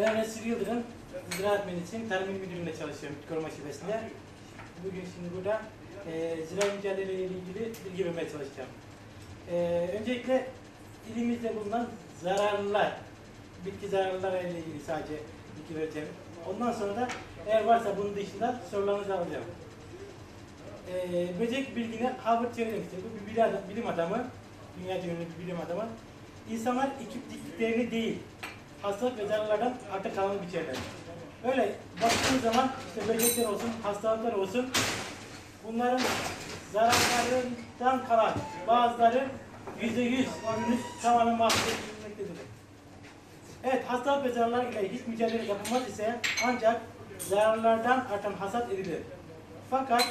Ben Resul Yıldırım, Ziraat Mühendisiyim, Tarım Müdürlüğü'nde çalışıyorum koruma şubesinde. Bugün şimdi burada e, ziraat mücadele ile ilgili bilgi vermeye çalışacağım. E, öncelikle ilimizde bulunan zararlılar, bitki zararlıları ile ilgili sadece bilgi vereceğim. Ondan sonra da eğer varsa bunun dışında sorularınızı alacağım. E, böcek bilgini Harvard çevirmiştir. Bu bir bilim adamı, dünya ünlü bir bilim adamı. İnsanlar ekip diktiklerini değil, hastalık ve zararlardan arta kalanı biçerler. Öyle baktığın zaman işte böcekler olsun, hastalıklar olsun, bunların zararlarından kalan bazıları yüzde yüz ürünü tamamen mahvedilmektedir. Evet, hastalık ve zararlar ile hiç mücadele yapılmaz ise ancak zararlardan artan hasat edilir. Fakat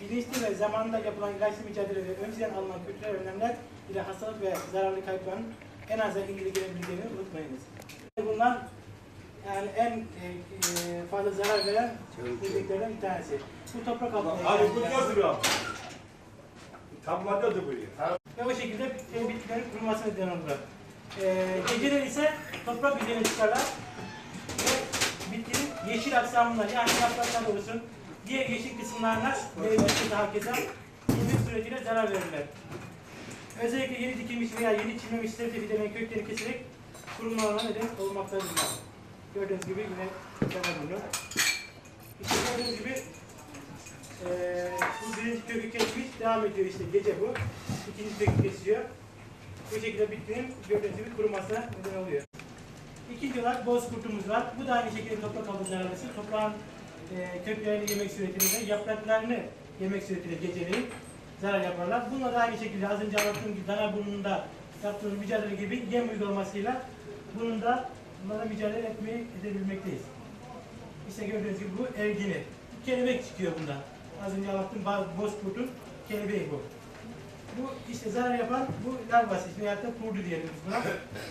bilinçli ve zamanında yapılan ilaçlı mücadele ve önceden alınan kültürel önlemler ile hastalık ve zararlı kayıpların en aza indirgenebileceğini unutmayınız. Bundan yani en e, e, fazla zarar veren böceklerden bir tanesi. Bu toprak altında. Abi bu nedir abi? Tamladı bu ya. Ve o şekilde e, bitkilerin kurumasına neden olur. E, geceleri ise toprak üzerine çıkarlar ve bitkinin yeşil aksamına yani yapraklar olsun diğer yeşil kısımlarına daha keza yemek suretiyle zarar verirler. Özellikle yeni dikilmiş veya yeni çimlenmiş sebze fidanın köklerini keserek kurumalarına neden olmaktadırlar. Gördüğünüz gibi yine var bunu. İşte gördüğünüz gibi eee bu birinci kökü kesmiş, devam ediyor işte gece bu. İkinci kökü kesiyor. Bu şekilde bitkinin gördüğünüz gibi kurumasına neden oluyor. İkinci olarak boz kurtumuz var. Bu da aynı şekilde toprak altı zararlısı. Toprağın e, köklerini yemek suretiyle, yapraklarını yemek suretiyle geceleyin zarar yaparlar. Bunlar da aynı şekilde az önce anlattığım gibi dana burnunda yaptığımız mücadele gibi yem uygulamasıyla bunun da bunlara mücadele etmeyi edebilmekteyiz. İşte gördüğünüz gibi bu ergini. Kelebek çıkıyor bundan. Az önce anlattığım bozkurtun kelebeği bu. Bu işte zarar yapan bu larvası işte veyahut da kurdu diyelim biz buna.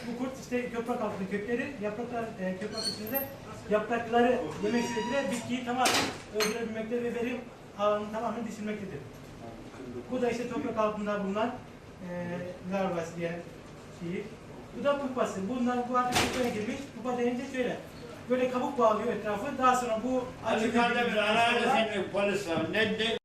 Bu kurt işte toprak altında kökleri, yapraklar, e, toprak üstünde yaprakları yemek suretiyle bitkiyi tamamen öldürebilmekte ve verim alanını tamamen düşürmektedir. Bu da işte toprak altında bulunan e, larvası diye şeyi. Bu da pupası. Bunlar bu artık pupaya girmiş. Pupa denince şöyle. Böyle kabuk bağlıyor etrafı. Daha sonra bu Ali acı Kandemir anneanne senin polis var. Ne, ne,